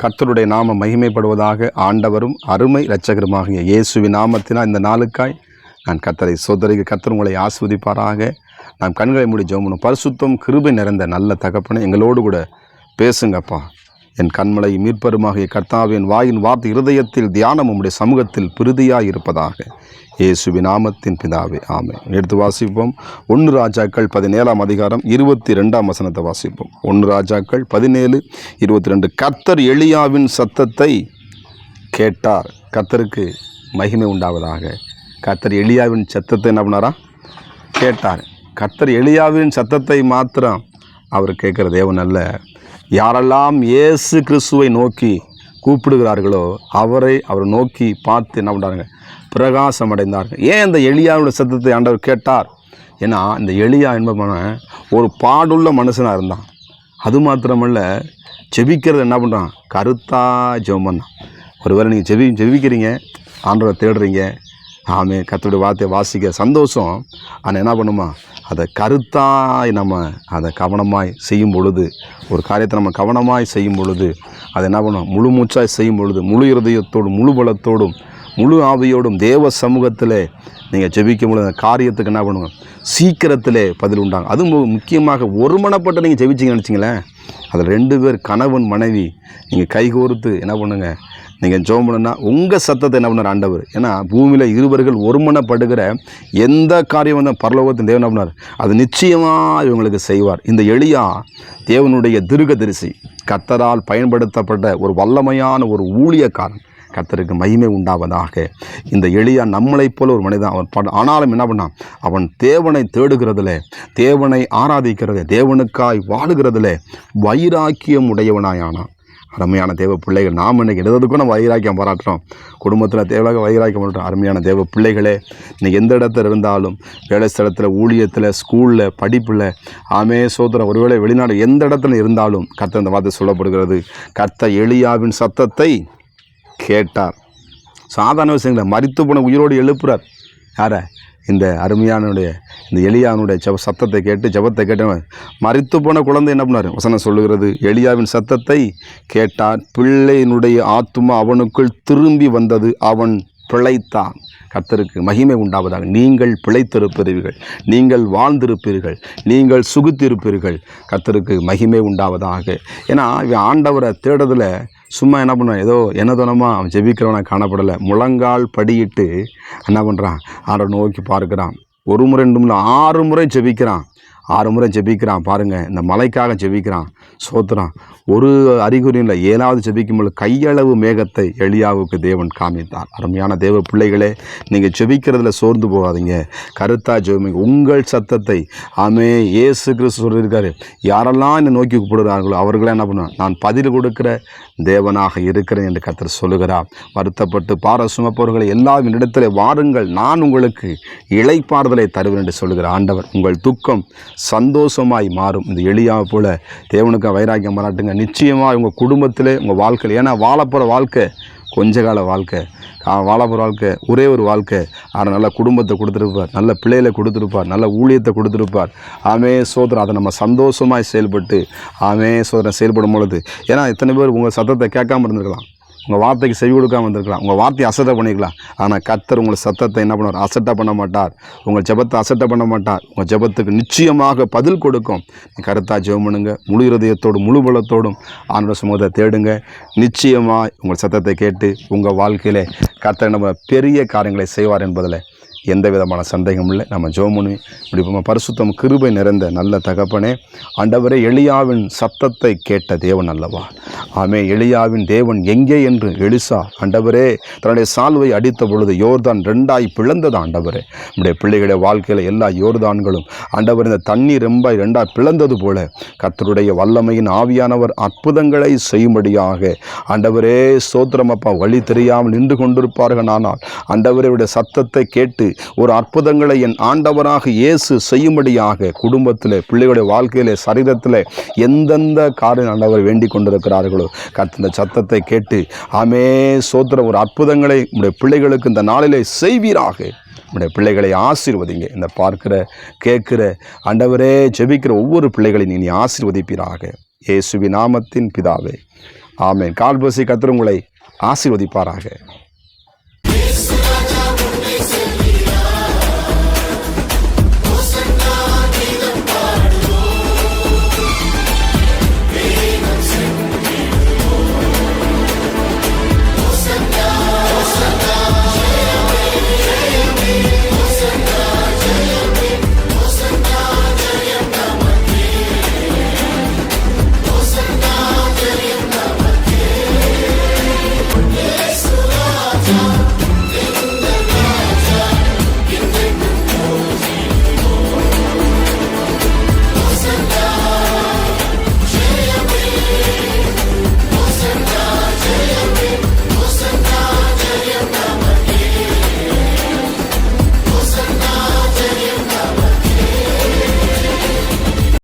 கர்த்தருடைய நாம மகிமைப்படுவதாக ஆண்டவரும் அருமை இரட்சகருமாகிய இயேசுவின் நாமத்தினால் இந்த நாளுக்காய் நான் கர்த்தரை சோதரிக்கு கர்த்தர் உங்களை ஆஸ்வதிப்பாராக. நாம் கண்களை மூடி ஜோமனும் பரிசுத்தம் கிருபை நிறைந்த நல்ல தகப்பனை எங்களோடு கூட பேசுங்கப்பா. என் கண்மலை மீட்பருமாகிய கர்த்தாவின் வாயின் வார்த்தை இருதயத்தில் தியானம் உம்முடைய சமூகத்தில் பிரிதியாய் இருப்பதாக இயேசுவி நாமத்தின் பிதாவே ஆமை எடுத்து வாசிப்போம். ஒன்று ராஜாக்கள் பதினேழாம் அதிகாரம் இருபத்தி ரெண்டாம் வசனத்தை வாசிப்போம். ஒன்று ராஜாக்கள் பதினேழு இருபத்தி ரெண்டு கர்த்தர் எளியாவின் சத்தத்தை கேட்டார். கர்த்தருக்கு மகிமை உண்டாவதாக. கர்த்தர் எளியாவின் சத்தத்தை என்ன பண்ணாரா? கேட்டார். கர்த்தர் எளியாவின் சத்தத்தை மாத்திரம் அவர் கேட்குற தேவன் அல்ல. யாரெல்லாம் இயேசு கிறிஸ்துவை நோக்கி கூப்பிடுகிறார்களோ அவரை அவர் நோக்கி பார்த்து என்ன பண்ணுறாங்க பிரகாசம் அடைந்தார்கள் ஏன் இந்த எளியாவுடைய சத்தத்தை ஆண்டவர் கேட்டார்? ஏன்னா இந்த எளியா என்பவன் ஒரு பாடுள்ள மனுஷனாக இருந்தான். அது மாத்திரமல்ல செபிக்கிறது என்ன பண்ணுறான் கருத்தா ஜெபம் பண்ணான் ஒருவேளை நீங்கள் செவி ஜெபிக்கிறீங்க ஆண்டவரை தேடுறீங்க ஆமே கத்தோடைய வார்த்தையை வாசிக்க சந்தோஷம். ஆனால் என்ன பண்ணுமா? அதை கருத்தாய் நம்ம அதை கவனமாய் செய்யும் பொழுது ஒரு காரியத்தை நம்ம கவனமாய் செய்யும் பொழுது அதை என்ன பண்ணும்? முழு மூச்சாய் செய்யும் பொழுது முழு இருதயத்தோடும் முழு பலத்தோடும் முழு ஆவியோடும் தேவ சமூகத்தில் நீங்கள் ஜெபிக்கும் பொழுது அந்த காரியத்துக்கு என்ன பண்ணுவோம் சீக்கிரத்தில் பதில் உண்டாங்க அதுவும் முக்கியமாக ஒருமனப்பட்ட நீங்கள் ஜெபிச்சிங்கன்னு நினச்சிங்களேன். அதில் ரெண்டு பேர் கணவன் மனைவி நீங்கள் கைகோர்த்து என்ன பண்ணுங்கள் நீங்கள் ஜோம் பண்ணுன்னா உங்கள் சத்தத்தை என்ன பண்ணார் ஆண்டவர். ஏன்னா பூமியில் இருவர்கள் ஒருமனப்படுகிற எந்த காரியம் வந்து பரலோகத்தின் தேவன் என்ன பண்ணார் அது நிச்சயமாக இவங்களுக்கு செய்வார். இந்த எளியா தேவனுடைய திருகதரிசி கர்த்தரால் பயன்படுத்தப்பட்ட ஒரு வல்லமையான ஒரு ஊழியக்காரன். கர்த்தருக்கு மகிமை உண்டாவதாக. இந்த எளியா நம்மளைப் போல ஒரு மனிதன் அவன் பட ஆனாலும் என்ன பண்ணான்? அவன் தேவனை தேடுகிறதுல தேவனை ஆராதிக்கிறதுல தேவனுக்காய் வாழுகிறதுல வைராக்கியம் உடையவனாயானான் அருமையான தேவ பிள்ளைகள். நாம் இன்னைக்கு எடுத்ததுக்கும் நம்ம வைராக்கியம் பாராட்டுறோம். குடும்பத்தில் தேவையாக வைராக்கியம் பண்ணுறோம் அருமையான தேவ பிள்ளைகளே இன்றைக்கி எந்த இடத்துல இருந்தாலும் வேலை ஸ்தலத்தில் ஊழியத்தில் ஸ்கூலில் படிப்பில் ஆமே சோதரம் ஒருவேளை வெளிநாடு எந்த இடத்துல இருந்தாலும் கர்த்த இந்த வார்த்தை சொல்லப்படுகிறது. கர்த்த எளியாவின் சத்தத்தை கேட்டார். சாதாரண விஷயங்களை மறித்து போன உயிரோடு எழுப்புறார். யாரை? இந்த அருமையானுடைய இந்த எளியானுடைய ஜப சத்தத்தை கேட்டு ஜபத்தை கேட்டவன் மறித்து போன குழந்தை என்ன பண்ணார் வசனம் சொல்லுகிறது எளியாவின் சத்தத்தை கேட்டான் பிள்ளையினுடைய ஆத்மா அவனுக்குள் திரும்பி வந்தது அவன் பிழைத்தான். கர்த்தருக்கு மகிமை உண்டாவதாக. நீங்கள் பிழைத்திருப்பீர்கள் நீங்கள் வாழ்ந்திருப்பீர்கள் நீங்கள் சுகுத்திருப்பீர்கள். கர்த்தருக்கு மகிமை உண்டாவதாக. ஏன்னா இவன் ஆண்டவரை தேடுதலை சும்மா என்ன பண்ணுவான்? ஏதோ என்னதனமாக அவன் ஜெபிக்கிறவனை காணப்படலை. முழங்கால் படியிட்டு என்ன பண்ணுறான் ஆண்டவர் நோக்கி பார்க்குறான். ஒரு முறை ரெண்டு முறை ஆறு முறை ஜெபிக்கிறான். ஆறு முறை ஜெபிக்கிறான் பாருங்கள் இந்த மலைக்காக ஜெபிக்கிறான் சோத்துறான் ஒரு அறிகுறியும் இல்லை. ஏழாவது ஜெபிக்கும்போது கையளவு மேகத்தை எளியாவுக்கு தேவன் காமித்தார் அருமையான தேவ பிள்ளைகளே நீங்கள் ஜெபிக்கிறதுல சோர்ந்து போகாதீங்க. கருத்தா ஜெபிங்க உங்கள் சத்தத்தை ஆமே இயேசு கிறிஸ்து சொல்லியிருக்காரு. யாரெல்லாம் என்னை நோக்கி கூப்பிடுறார்களோ அவர்களே என்ன பண்ணுவேன் நான் பதில் கொடுக்கிற தேவனாக இருக்கிறேன் என்று கத்தர் சொல்லுகிறார். வருத்தப்பட்டு பார சுமப்பவர்களை எல்லாம் என்னிடத்தில் வாருங்கள். நான் உங்களுக்கு இளைப்பாறுதலை தருவேன் என்று சொல்லுகிற ஆண்டவர் உங்கள் துக்கம் சந்தோஷமாய் மாறும். இந்த எளியாவை போல் தேவனுக்கு வைராக்கியம் பாராட்டுங்க நிச்சயமாக உங்கள் குடும்பத்திலே உங்கள் வாழ்க்கையில் ஏன்னா வாழப்போகிற வாழ்க்கை கொஞ்ச கால வாழ்க்கை. வாழப்போகிற வாழ்க்கை ஒரே ஒரு வாழ்க்கை. ஆனால் நல்ல குடும்பத்தை கொடுத்துருப்பார் நல்ல பிள்ளைகளை கொடுத்துருப்பார் நல்ல ஊழியத்தை கொடுத்துருப்பார். ஆமே சோதனை அதை நம்ம சந்தோஷமாய் செயல்பட்டு ஆமே சோதனை செயல்படும் பொழுது ஏன்னா இத்தனை பேர் உங்கள் சத்தத்தை கேட்காம இருந்திருக்கலாம். உங்கள் வார்த்தைக்கு செவி கொடுக்காமல் இருந்திருக்கலாம். உங்கள் வார்த்தையை அசட்டை பண்ணிக்கலாம் ஆனால் கர்த்தர் உங்கள் சத்தத்தை என்ன பண்ணுவார்? அசட்டை பண்ண மாட்டார். உங்கள் ஜெபத்தை அசட்டை பண்ண மாட்டார். உங்கள் ஜெபத்துக்கு நிச்சயமாக பதில் கொடுக்கும். கருத்தாக கருத்தா ஜெபம் பண்ணுங்க. முழு இருதயத்தோடும் முழு பலத்தோடும் ஆண்டோட சமூகத்தை தேடுங்க. நிச்சயமாக உங்கள் சத்தத்தை கேட்டு உங்கள் வாழ்க்கையில் கர்த்தர் நம்ம பெரிய காரியங்களை செய்வார் என்பதில் எந்த விதமான சந்தேகமும் இல்லை. நம்ம ஜோமுனி முடிப்போம் பரிசுத்தம் கிருபை நிறைந்த நல்ல தகப்பனே ஆண்டவரே எளியாவின் சத்தத்தை கேட்ட தேவன் அல்லவா? ஆமே எளியாவின் தேவன் எங்கே என்று எலிசா ஆண்டவரே தன்னுடைய சால்வை அடித்த பொழுது யோர்தான் ரெண்டாய் பிளந்தது ஆண்டவரே. நம்முடைய பிள்ளைகளுடைய வாழ்க்கையில் எல்லா யோர்தான்களும் ஆண்டவர் இந்த தண்ணீர் ரொம்ப ரெண்டாய் பிளந்தது போல கத்தருடைய வல்லமையின் ஆவியானவர் அற்புதங்களை செய்யும்படியாக ஆண்டவரே சோத்திரமப்பா அப்பா வழி தெரியாமல் நின்று கொண்டிருப்பார்கள் ஆனால் ஆண்டவரையுடைய சத்தத்தை கேட்டு ஒரு அற்புதங்களை என் ஆண்டவராக இயேசு செய்யும்படியாக குடும்பத்தில் பிள்ளைகளுடைய வாழ்க்கையில் சரீரத்தில் எந்தெந்த காரியம் ஆண்டவர் வேண்டிக் கொண்டிருக்கிறார்களோ கர்த்த இந்த சத்தத்தை கேட்டு ஆமே சோத்திர ஒரு அற்புதங்களை உடைய பிள்ளைகளுக்கு இந்த நாளிலே செய்வீராக. உடைய பிள்ளைகளை ஆசீர்வதிங்க. இந்த பார்க்கிற கேட்குற ஆண்டவரே ஜெபிக்கிற ஒவ்வொரு பிள்ளைகளையும் நீ ஆசீர்வதிப்பீராக. இயேசுவி நாமத்தின் பிதாவே. ஆமேன். கால்பசி கத்தர் உங்களை ஆசீர்வதிப்பாராக. Don't